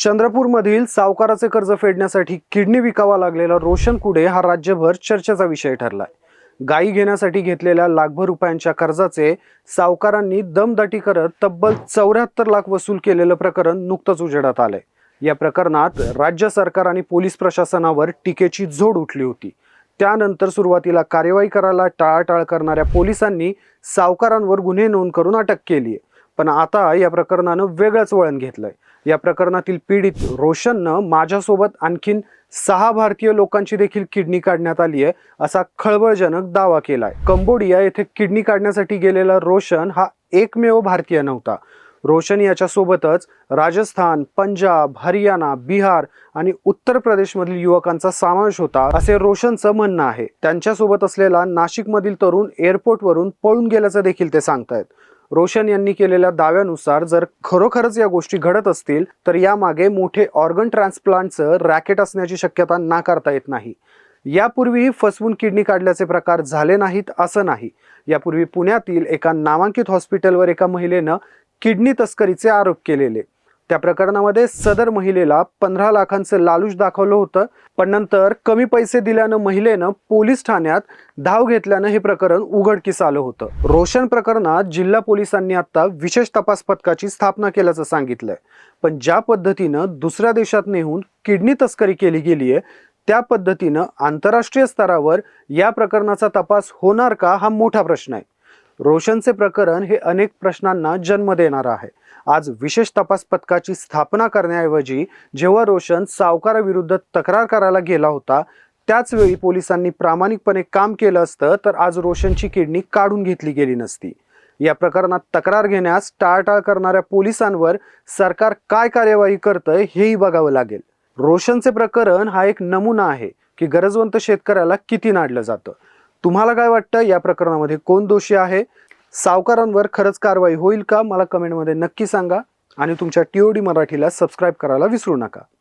चंद्रपूरमधील सावकाराचे कर्ज फेडण्यासाठी किडनी विकावा लागलेला रोशन कुडे हा राज्यभर चर्चेचा विषय ठरलाय. गायी घेण्यासाठी घेतलेल्या लाखभर रुपयांच्या कर्जाचे सावकारांनी दमदाटी करत तब्बल चौऱ्याहत्तर लाख वसूल केलेलं प्रकरण नुकतंच उजेडात आलंय. या प्रकरणात राज्य सरकार आणि पोलीस प्रशासनावर टीकेची झोड उठली होती. त्यानंतर सुरुवातीला कार्यवाही करायला टाळाटाळ करणाऱ्या पोलिसांनी सावकारांवर गुन्हे नोंद करून अटक केली आहे पण आता या प्रकरणानं वेगळंच वळण घेतलंय. या प्रकरणातील पीडित रोशननं माझ्यासोबत आणखीन सहा भारतीय लोकांची देखील किडनी काढण्यात आली आहे असा खळबळजनक दावा केलाय. कंबोडिया येथे किडनी काढण्यासाठी गेलेला रोशन हा एकमेव भारतीय नव्हता. रोशन याच्यासोबतच राजस्थान पंजाब हरियाणा बिहार आणि उत्तर प्रदेशमधील युवकांचा समावेश होता असे रोशनचं म्हणणं आहे. त्यांच्यासोबत असलेला नाशिकमधील तरुण एअरपोर्टवरून पळून गेल्याचं देखील ते सांगतायत. रोशन यांनी केलेल्या दाव्यानुसार जर खरोखरच या गोष्टी घडत असतील तर यामागे मोठे ऑर्गन ट्रान्सप्लांटचं रॅकेट असण्याची शक्यता नाकारता येत नाही. यापूर्वीही फसवून किडनी काढल्याचे प्रकार झाले नाहीत असं नाही. यापूर्वी पुण्यातील एका नामांकित हॉस्पिटलवर एका महिलेनं किडनी तस्करीचे आरोप केलेले. त्या प्रकरणामध्ये सदर महिलेला पंधरा लाखांचं लालूच दाखवलं होतं पण नंतर कमी पैसे दिल्यानं महिलेनं पोलीस ठाण्यात धाव घेतल्यानं हे प्रकरण उघडकीस आलं होतं. रोशन प्रकरणात जिल्हा पोलिसांनी आता विशेष तपास पथकाची स्थापना केल्याचं सांगितलंय. पण ज्या पद्धतीनं दुसऱ्या देशात नेहून किडनी तस्करी केली गेली आहे त्या पद्धतीनं आंतरराष्ट्रीय स्तरावर या प्रकरणाचा तपास होणार का हा मोठा प्रश्न आहे. रोशनचे प्रकरण हे अनेक प्रश्नांना जन्म देणार आहे. आज विशेष तपास पथकाची स्थापना करण्याऐवजी जेव्हा रोशन सावकाराविरुद्ध तक्रार करायला गेला होता त्याच वेळी पोलिसांनी प्रामाणिकपणे काम केलं असतं तर आज रोशनची किडनी काढून घेतली गेली नसती. या प्रकरणात तक्रार घेण्यास टाळटाळ करणाऱ्या पोलिसांवर सरकार काय कार्यवाही करतंय हेही बघावं लागेल. रोशनचे प्रकरण हा एक नमुना आहे की गरजवंत शेतकऱ्याला किती नाडलं जातं. तुम्हाला काय वाटतं? या प्रकरणामध्ये कोण दोषी आहे? सावकारांवर खरंच कारवाई होईल का? मला कमेंटमध्ये नक्की सांगा. आणि तुमच्या टी ओ डी मराठीला सबस्क्राईब करायला विसरू नका.